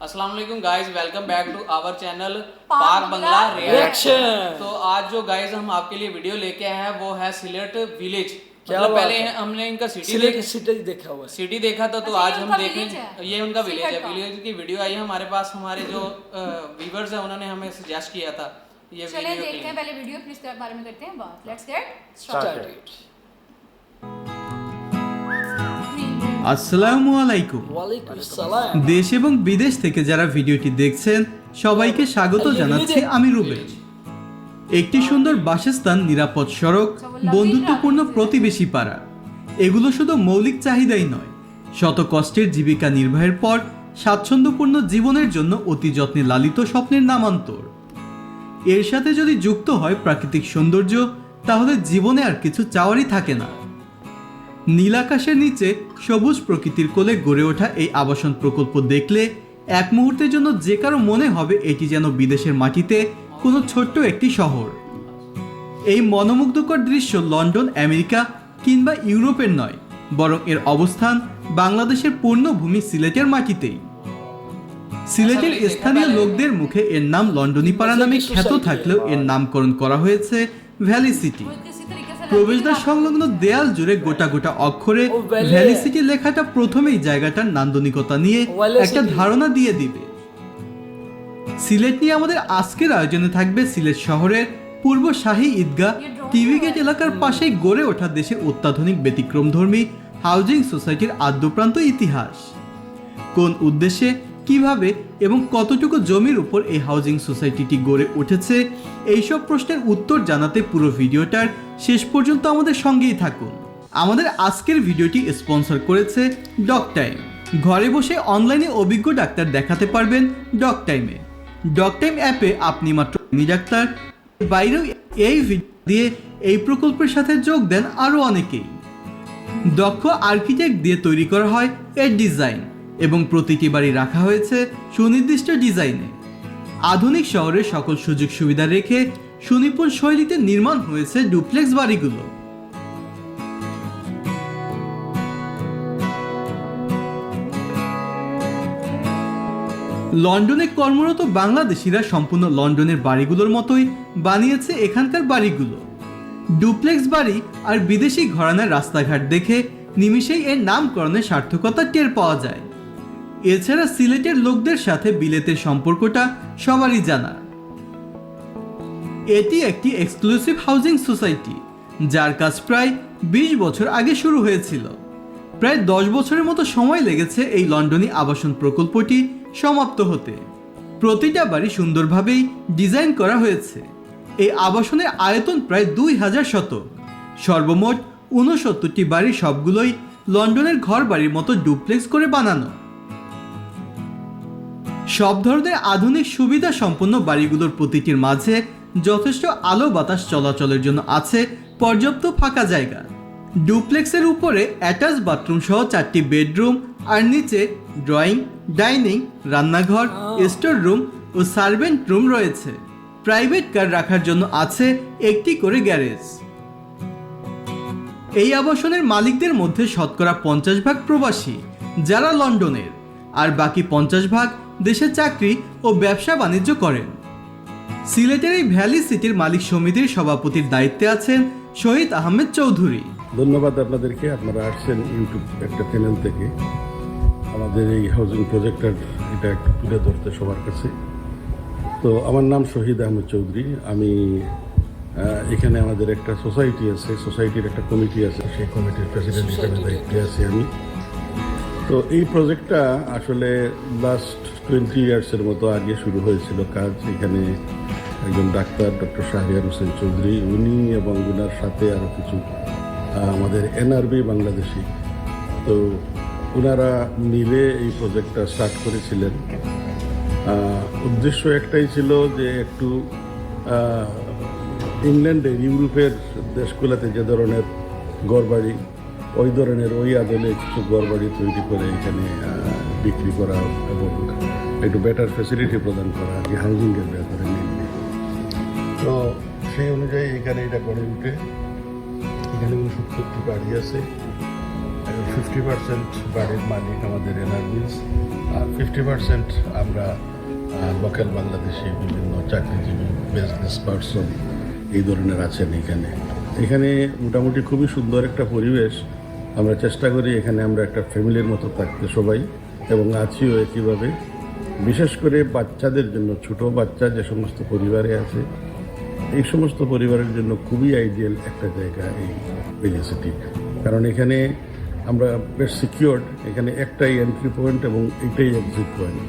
السلام علیکم گائز ویلکم بیک ٹو آور چینل پار بنگلہ ریئیکشن تو آج جو گائز ہم آپ کے لیے ویڈیو لے کے ہیں وہ ہے سلیٹ ویلیج مطلب پہلے ہم نے ان کا سٹی سٹی دیکھا ہوا سٹی دیکھا تھا تو اچھا، آج ہم دیکھیں یہ ان کا ویلیج ہے۔ ویلیج کی ویڈیو آئی ہمارے پاس ہمارے جو ویورز ہیں انہوں نے ہمیں سجیسٹ کیا تھا۔ یہ ویڈیو چلیں دیکھتے ہیں پہلے ویڈیو پلیز بارے میں کرتے ہیں بات۔ لیٹس گیٹ سٹارٹڈ আসসালামু আলাইকুম। দেশ এবং বিদেশ থেকে যারা ভিডিওটি দেখছেন সবাইকে স্বাগত জানাচ্ছি আমি রুবেল। একটি সুন্দর বাসস্থান নিরাপদ সড়ক বন্ধুত্বপূর্ণ প্রতিবেশী পাড়া। এগুলো শুধু মৌলিক চাহিদাই নয় শত কষ্টের জীবিকা নির্বাহের পর স্বাচ্ছন্দ্যপূর্ণ জীবনের জন্য অতি যত্নে লালিত স্বপ্নের নামান্তর। এর সাথে যদি যুক্ত হয় প্রাকৃতিক সৌন্দর্য তাহলে জীবনে আর কিছু চাওয়ারই থাকে না। নীলাকাশের নিচে সবুজ প্রকৃতির কোলে গড়ে ওঠা এই আবাসন প্রকল্প দেখলে এক মুহূর্তের জন্য যে কারও মনে হবে এটি যেন বিদেশের মাটিতে কোনো ছোট্ট একটি শহর। এই মনোমুগ্ধকর দৃশ্য লন্ডন আমেরিকা কিংবা ইউরোপের নয় বরং এর অবস্থান বাংলাদেশের পূর্ণভূমি সিলেটের মাটিতেই। সিলেটের স্থানীয় লোকদের মুখে এর নাম লন্ডনী পাড়া নামে খ্যাত থাকলেও এর নামকরণ করা হয়েছে ভ্যালি সিটি। প্রবেশদ্বার সংলগ্ন দেয়াল জুড়ে গোটা গোটা অক্ষরে ও, ভ্যালি। ভ্যালি সিটি লেখাটা প্রথমেই জায়গাটার নান্দনিকতা নিয়ে একটা ধারণা দিয়ে দিবে সিলেট নিয়ে আমাদের আজকের আয়োজনে থাকবে সিলেট শহরের পূর্ব শাহী ঈদগাহ টিভি গেট এলাকার পাশেই গড়ে ওঠা দেশের অত্যাধুনিক ব্যতিক্রমধর্মী হাউজিং সোসাইটির আদ্যপ্রান্ত ইতিহাস কোন উদ্দেশ্যে কীভাবে এবং কতটুকু জমির উপর এই হাউজিং সোসাইটিটি গড়ে উঠেছে, এইসব প্রশ্নের উত্তর জানাতে পুরো ভিডিওটার শেষ পর্যন্ত আমাদের সঙ্গেই থাকুন। আমাদের আজকের ভিডিওটি স্পন্সর করেছে ডক টাইম ঘরে বসে অনলাইনে অভিজ্ঞ ডাক্তার দেখাতে পারবেন ডক টাইমে ডক টাইম অ্যাপে আপনি মাত্র ডাক্তার। বাইরেও এই ভিডিও দিয়ে এই প্রকল্পের সাথে যোগ দেন আরও অনেকেই। দক্ষ আর্কিটেক্ট দিয়ে তৈরি করা হয় এর ডিজাইন এবং প্রতিটি বাড়ি রাখা হয়েছে সুনির্দিষ্ট ডিজাইনে। আধুনিক শহরের সকল সুযোগ সুবিধা রেখে সুনিপুণ শৈলীতে নির্মাণ হয়েছে ডুপ্লেক্স বাড়িগুলো। লন্ডনে কর্মরত বাংলাদেশিরা সম্পূর্ণ লন্ডনের বাড়িগুলোর মতোই বানিয়েছে এখানকার বাড়িগুলো। ডুপ্লেক্স বাড়ি আর বিদেশি ঘরানার রাস্তাঘাট দেখে নিমিষেই এর নামকরণের সার্থকতা টের পাওয়া যায়। এছাড়া সিলেটের লোকদের সাথে বিলেতের সম্পর্কটা সবারই জানা। এটি একটি এক্সক্লুসিভ হাউজিং সোসাইটি যার কাজ প্রায় বিশ বছর আগে শুরু হয়েছিল। প্রায় দশ বছরের মতো সময় লেগেছে এই লন্ডনী আবাসন প্রকল্পটি সমাপ্ত হতে। প্রতিটা বাড়ি সুন্দরভাবেই ডিজাইন করা হয়েছে। এই আবাসনের আয়তন প্রায় দুই হাজার শতক। সর্বমোট ঊনসত্তরটি বাড়ি সবগুলোই লন্ডনের ঘর বাড়ির মতো ডুপ্লেক্স করে বানানো। সব ধরনের আধুনিক সুবিধা সম্পন্ন বাড়িগুলোর প্রতিটির মাঝে যথেষ্ট আলো বাতাস চলাচলের জন্য আছে পর্যাপ্ত ফাঁকা জায়গা। ডুপ্লেক্সের উপরে অ্যাটাচ বাথরুম সহ চারটি বেডরুম আর নিচে ড্রয়িং ডাইনিং রান্নাঘর স্টোর রুম ও সার্ভেন্ট রুম রয়েছে। প্রাইভেট কার রাখার জন্য আছে একটি করে গ্যারেজ। এই আবাসনের মালিকদের মধ্যে শতকরা পঞ্চাশ ভাগ প্রবাসী যারা লন্ডনের আর বাকি পঞ্চাশ ভাগ দেশে চাকরি ও ব্যবসা বাণিজ্য করেন। সিলেটের এই ভ্যালি সিটির মালিক সমিতির সভাপতির দায়িত্বে আছেন শহীদ আহমেদ চৌধুরী। ধন্যবাদ আপনাদেরকে, আপনারা আসছেন ইউটিউব একটা চ্যানেল থেকে। আমাদের এই হাউজিং প্রজেক্টটার এটা একটু তুলে ধরতে সবার কাছে। তো আমার নাম শহীদ আহমেদ চৌধুরী। আমি এখানে আমাদের একটা সোসাইটি আছে সোসাইটির একটা কমিটি আছে। সেই কমিটির প্রেসিডেন্ট হিসেবে দায়িত্বে আছি আমি। তো এই প্রজেক্টটা আসলে লাস্ট টোয়েন্টি ইয়ার্সের মতো আগে শুরু হয়েছিল কাজ। এখানে একজন ডাক্তার, ডক্টর শাহরিয়ার হোসেন চৌধুরী। উনি এবং উনার সাথে আরও কিছু আমাদের এনআরবি বাংলাদেশি। তো ওনারা মিলে এই প্রজেক্টটা স্টার্ট করেছিলেন। উদ্দেশ্য একটাই ছিল যে একটু ইংল্যান্ডের ইউরোপের দেশগুলোতে যে ধরনের গড়বাড়ি ওই ধরনের ওই আদলে কিছু গড়বাড়ি তৈরি করে এখানে বিক্রি করা এবং একটু বেটার ফ্যাসিলিটি প্রদান করা আর কি হাউজিংয়ের ব্যাপারে মেনলি তো সেই অনুযায়ী এখানে এটা গড়ে উঠে। এখানে উনসত্তরটি বাড়ি আছে। ফিফটি পার্সেন্ট বাড়ির মালিক আমাদের এনার্জিস। আর ফিফটি পার্সেন্ট আমরা লোকাল বাংলাদেশি বিভিন্ন চাকরিজীবী বিজনেস পার্সন এই ধরনের আছেন এখানে। এখানে মোটামুটি খুবই সুন্দর একটা পরিবেশ। আমরা চেষ্টা করি এখানে আমরা একটা ফ্যামিলির মতো থাকতে সবাই, এবং আছিও একইভাবে। বিশেষ করে বাচ্চাদের জন্য, ছোট বাচ্চা যে সমস্ত পরিবারে আছে, এই সমস্ত পরিবারের জন্য খুবই আইডিয়াল একটা জায়গা এই ভেলি সিটি কারণ এখানে আমরা বেশ সিকিওর্ড এখানে একটাই এন্ট্রি পয়েন্ট এবং এটাই এক্সিট পয়েন্ট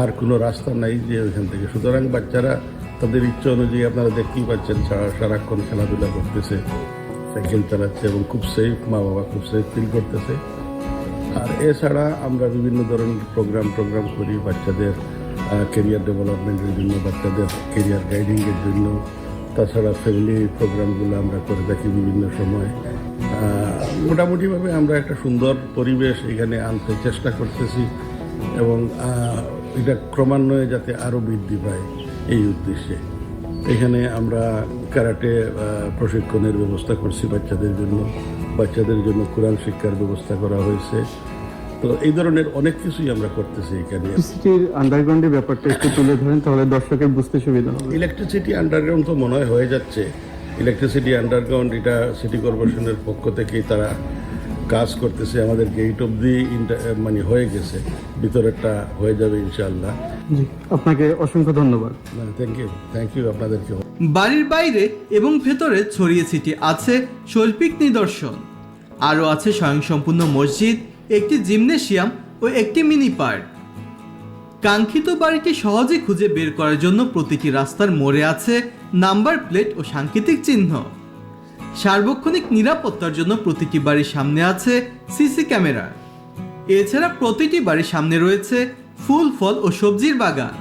আর কোনো রাস্তা নাই যে ওইখান থেকে। সুতরাং বাচ্চারা তাদের ইচ্ছা অনুযায়ী আপনারা দেখতেই পাচ্ছেন সারা সারাক্ষণ খেলাধুলা করতেছে। সাইকেল চালাচ্ছে এবং খুব সেফ মা বাবা খুব সেফ ফিল করতেছে। আর এছাড়া আমরা বিভিন্ন ধরনের প্রোগ্রাম টোগ্রাম করি বাচ্চাদের কেরিয়ার ডেভেলপমেন্টের জন্য, বাচ্চাদের কেরিয়ার গাইডিংয়ের জন্য। তাছাড়া ফ্যামিলি প্রোগ্রামগুলো আমরা করে থাকি বিভিন্ন সময়। মোটামুটিভাবে আমরা একটা সুন্দর পরিবেশ এখানে আনতে চেষ্টা করতেছি এবং এটা ক্রমান্বয়ে যাতে আরও বৃদ্ধি পায় এই উদ্দেশ্যে। এখানে আমরা ক্যারাটে প্রশিক্ষণের ব্যবস্থা করছি বাচ্চাদের জন্য। বাচ্চাদের জন্য কোরআন শিক্ষার ব্যবস্থা করা হয়েছে। তো এই ধরনের অনেক কিছুই আমরা করতেছি এখানে। সিটির আন্ডারগ্রাউন্ডের ব্যাপারটা একটু তুলে ধরেন তাহলে দর্শকের বুঝতে সুবিধা হবে। ইলেকট্রিসিটি আন্ডারগ্রাউন্ড তো মনে হয় হয়ে যাচ্ছে। ইলেকট্রিসিটি আন্ডারগ্রাউন্ড এটা সিটি কর্পোরেশনের পক্ষ থেকেই তারা কাজ করতেছে। আমাদের গেট অবধি মানে হয়ে গেছে। ভিতরেরটা হয়ে যাবে ইনশাআল্লাহ। জি আপনাকে অসংখ্য ধন্যবাদ। থ্যাংক ইউ থ্যাংক ইউ আপনাদেরকে বাড়ির বাইরে এবং ভেতরে ছড়িয়ে ছিটিয়ে আছে শৈল্পিক নিদর্শন। আরও আছে স্বয়ংসম্পূর্ণ মসজিদ একটি জিমনেশিয়াম ও একটি মিনি পার্ক। কাঙ্ক্ষিত বাড়িটি সহজে খুঁজে বের করার জন্য প্রতিটি রাস্তার মোড়ে আছে নাম্বার প্লেট ও সাংকেতিক চিহ্ন। সার্বক্ষণিক নিরাপত্তার জন্য প্রতিটি বাড়ির সামনে আছে সিসি ক্যামেরা। এছাড়া প্রতিটি বাড়ির সামনে রয়েছে ফুল, ফল ও সবজির বাগান।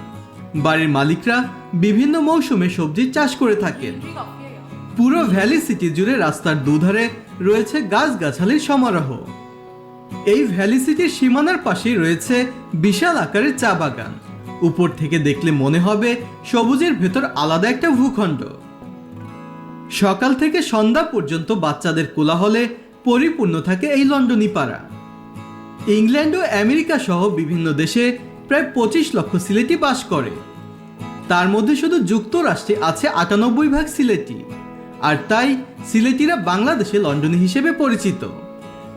বাড়ির মালিকরা বিভিন্ন মৌসুমে সবজির চাষ করে থাকেন. পুরো ভ্যালি সিটি জুড়ে রাস্তার দুধারে রয়েছে গাছগাছালির সমারোহ। এই ভ্যালি সিটির সীমানার পাশেই রয়েছে বিশাল আকারের চা বাগান। উপর থেকে দেখলে মনে হবে সবুজের ভেতর আলাদা একটা ভূখণ্ড। সকাল থেকে সন্ধ্যা পর্যন্ত বাচ্চাদের কোলাহলে পরিপূর্ণ থাকে এই লন্ডনী পাড়া ইংল্যান্ড ও আমেরিকা সহ বিভিন্ন দেশে প্রায় পঁচিশ লক্ষ সিলেটি বাস করে। তার মধ্যে শুধু যুক্তরাষ্ট্রে আছে আটানব্বই ভাগ সিলেটি। আর তাই সিলেটিরা বাংলাদেশে লন্ডনী হিসেবে পরিচিত।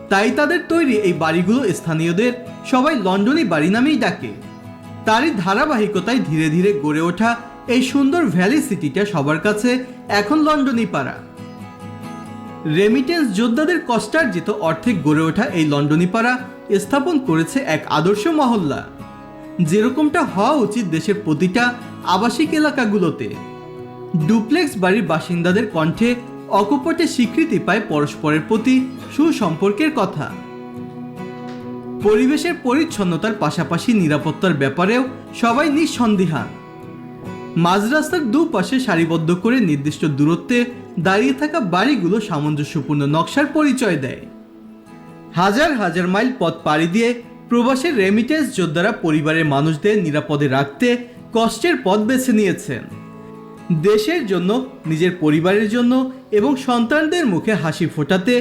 তাই তাদের তৈরি এই বাড়িগুলো স্থানীয়দের সবাই লন্ডনী বাড়ি নামেই ডাকে। তারই ধারাবাহিকতায় ধীরে ধীরে গড়ে ওঠা এই সুন্দর ভ্যালি সিটিটা সবার কাছে এখন লন্ডনী পাড়া। রেমিটেন্স যোদ্ধাদের কষ্টার্জিত অর্থে গড়ে ওঠা এই লন্ডনী পাড়া স্থাপন করেছে এক আদর্শ মহল্লা। যেরকমটা হওয়া উচিত দেশের প্রতিটা আবাসিক এলাকাগুলোতে। ডুপ্লেক্স বাড়ির বাসিন্দাদের কণ্ঠে অকপটে স্বীকৃতি পায় পরস্পরের প্রতি সুসম্পর্কের কথা। পরিবেশের পরিচ্ছন্নতার পাশাপাশি নিরাপত্তার ব্যাপারেও সবাই নিঃসন্দিহান মাঝ রাস্তার দুপাশে সারিবদ্ধ করে নির্দিষ্ট দূরত্বে দাঁড়িয়ে থাকা বাড়িগুলো সামঞ্জস্যপূর্ণ নকশার পরিচয় দেয়। হাজার হাজার মাইল পথ পাড়ি দিয়ে প্রবাসের রেমিটেন্স যোদ্ধারা পরিবারের মানুষদের নিরাপদে রাখতে কষ্টের পথ বেছে নিয়েছেন। দেশের জন্য, নিজের পরিবারের জন্য এবং সন্তানদের মুখে হাসি ফোটাতে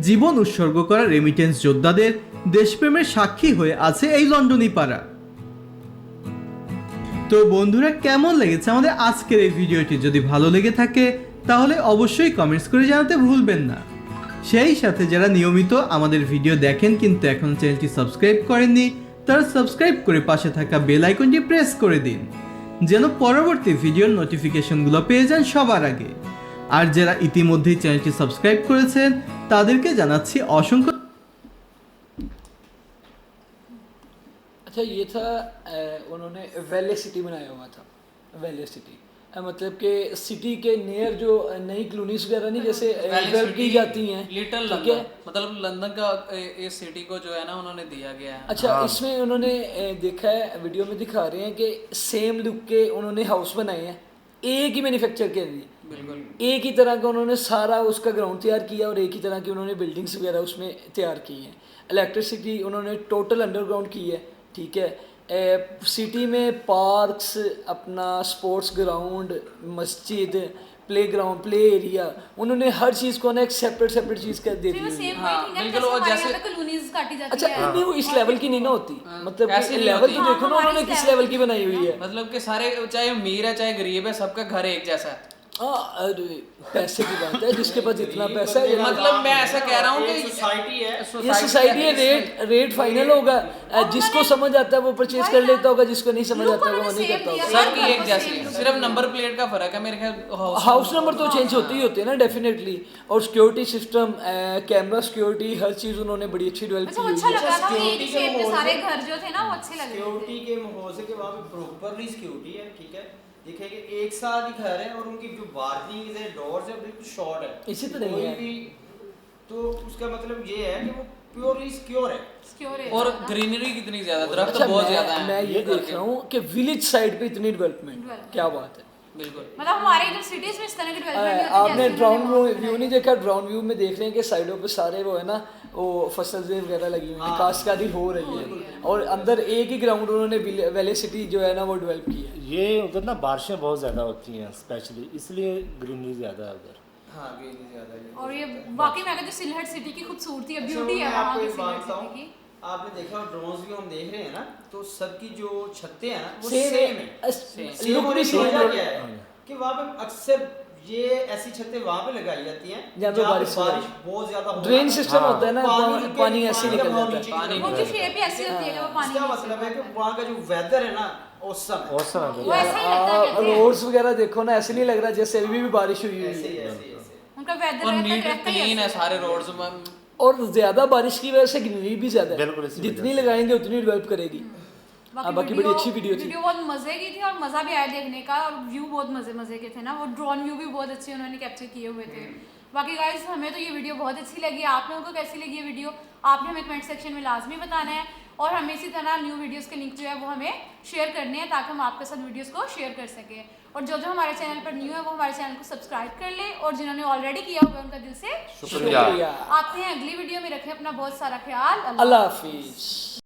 জীবন উৎসর্গ করা রেমিটেন্স যোদ্ধাদের দেশপ্রেমের সাক্ষী হয়ে আছে এই লন্ডনী পাড়া। তো বন্ধুরা, কেমন লেগেছে আমাদের আজকের এই ভিডিওটি? যদি ভালো লেগে থাকে, তাহলে অবশ্যই কমেন্টস করে জানাতে ভুলবেন না। সেই সাথে যারা নিয়মিত আমাদের ভিডিও দেখেন কিন্তু এখন চ্যানেলটি সাবস্ক্রাইব করেননি তারা সাবস্ক্রাইব করে পাশে থাকা বেল আইকনটি প্রেস করে দিন যেন পরবর্তী ভিডিওর নোটিফিকেশনগুলো পেয়ে যান সবার আগে আর যারা ইতিমধ্যেই চ্যানেলটি সাবস্ক্রাইব করেছেন তাদেরকে জানাচ্ছি অসংখ্য अच्छा ये था अ, उन्होंने वैले सिटी बनाया हुआ था वैले सिटी مطلب کہ سٹی کے نیئر جو نئی کلونیز وغیرہ نہیں جیسے ڈیولپ کی جاتی ہیں لٹل لندن مطلب لندن کا اس سٹی کو جو ہے نا انہوں نے دیا گیا ہے۔ اچھا ہاں۔ اس میں انہوں نے دیکھا ہے ویڈیو میں دکھا رہے ہیں کہ سیم لک کے انہوں نے ہاؤس بنائے ہیں۔ ایک ہی مینوفیکچر کے لیے۔ بالکل۔ ایک ہی طرح کا انہوں نے سارا اس کا گراؤنڈ تیار کیا اور ایک ہی طرح کی انہوں نے بلڈنگس وغیرہ اس میں تیار کی ہیں۔ الیکٹرسٹی انہوں نے ٹوٹل انڈر گراؤنڈ کی ہے ٹھیک ہے؟ سٹی میں پارکس اپنا اسپورٹس گراؤنڈ مسجد پلے گراؤنڈ پلے ایریا انہوں نے ہر چیز کو نا ایک سیپریٹ سیپریٹ چیز کر دے دی ہاں، اچھا ابھی وہ اس لیول کی نہیں نا ہوتی۔ ہاں۔ مطلب لیول تو دیکھو نا انہوں نے کس لیول کی بنائی ہوئی ہے۔ مطلب کہ سارے چاہے امیر ہے چاہے غریب ہے سب کا گھر ایک جیسا ہے۔ پیسے کی بات ہے جس کے پاس اتنا پیسہ ہے مطلب میں ایسا کہہ رہا ہوں کہ یہ سوسائٹی ہے۔ ریٹ ریٹ فائنل ہوگا۔ جس کو سمجھ آتا ہے وہ پرچیز کر لیتا ہوگا جس کو نہیں سمجھ آتا ہوگا وہ نہیں کرتا ہوگا۔ کی ایک صرف نمبر پلیٹ کا فرق ہے میرے خیال ہاؤس نمبر تو چینج ہوتی ہی ہوتی ہے نا ڈیفینیٹلی اور سیکیورٹی سسٹم کیمرا سیکیورٹی ہر چیز انہوں نے بڑی اچھی ڈیولپ اچھا، کی سیکیورٹی اچھا کے کے وہاں سیکیورٹی ہے ٹھیک ہے۔ دیکھیں کہ ایک ساتھ ہی گھر ہے اور ان کی جو وارنگز ہیں ڈورز ہیں بالکل شارٹ ہے اسی تو نہیں ہے۔ تو اس کا مطلب یہ ہے کہ وہ پیورلی سکیور ہے۔ اور گرینری کتنی زیادہ درخت اچھا، بہت زیادہ ہیں۔ میں یہ دیکھ رہا ہوں کہ ویلیج سائیڈ پہ اتنی ڈیولپمنٹ کیا بات ہے؟ آپ نے ڈراؤن ویو نہیں دیکھا؟ ڈراؤن ویو میں دیکھ رہے ہیں کہ سائیڈوں پہ سارے وہ ہے نا وہ فصل فصلیں وغیرہ لگی ہوئی ہیں ہاں۔ کاشت کاری ہو رہی ہے۔ ہاں۔ اور اندر ایک ہی گراؤنڈ انہوں نے ویلے سٹی جو ہے نا وہ ڈیولپ کی ہے۔ یہ ادھر نا بارشیں بہت زیادہ ہوتی ہیں اسپیشلی اس لیے گرینری زیادہ ہے ادھر۔ ہاں، اور یہ واقعی میں اگر سلہٹ سٹی کی خوبصورتی اچھا، ہے بیوٹی ہے وہاں کی سلہٹ سٹی کی۔ آپ نے دیکھا ڈرونز بھی ہم دیکھ رہے ہیں نا تو سب کی جو چھتے ہیں نا وہ سیم ہیں۔ سیم اور کیا ہے۔ کہ وہاں پہ اکثر یہ ایسی چھتیں وہاں پہ لگائی جاتی ہیں جہاں پہ بارش بہت زیادہ ڈرین سسٹم ہوتا ہے نا پانی ایسے نکل جاتا ہے۔ پانی کی شیپ ہی ایسی ہوتی ہے کہ وہ پانی مطلب ہے کہ وہاں کا جو ویدر ہے نا وغیرہ دیکھو نا ایسے نہیں لگ رہا جیسے ابھی بھی بارش ہوئی ہوئی اور زیادہ بارش کی وجہ سے گرینری بھی زیادہ جتنی لگائیں گے اتنی ڈیولپ کرے گی۔ ہاں، باقی بڑی اچھی ویڈیو تھی۔ ویڈیو بہت مزے کی تھی اور مزہ بھی آیا دیکھنے کا اور ویو بہت مزے مزے کے تھے نا۔ وہ ڈرون ویو بھی بہت اچھے انہوں نے کیپچر کیے ہوئے تھے۔ باقی گائز ہمیں تو یہ ویڈیو بہت اچھی لگی۔ آپ لوگوں کو کیسی لگی یہ ویڈیو آپ نے ہمیں کمنٹ سیکشن میں لازمی بتانا ہے۔ اور ہمیں اسی طرح نیو ویڈیوز کے لنک جو ہے وہ ہمیں شیئر کرنے ہیں تاکہ ہم آپ کے ساتھ ویڈیوز کو شیئر کر سکیں۔ اور جو جو ہمارے چینل پر نیو ہے وہ ہمارے چینل کو سبسکرائب کر لیں۔ اور جنہوں نے آلریڈی کیا ہوگا ان کا دل سے شکریہ۔ آتے ہیں اگلی ویڈیو میں رکھیں اپنا بہت سارا خیال۔ اللہ حافظ۔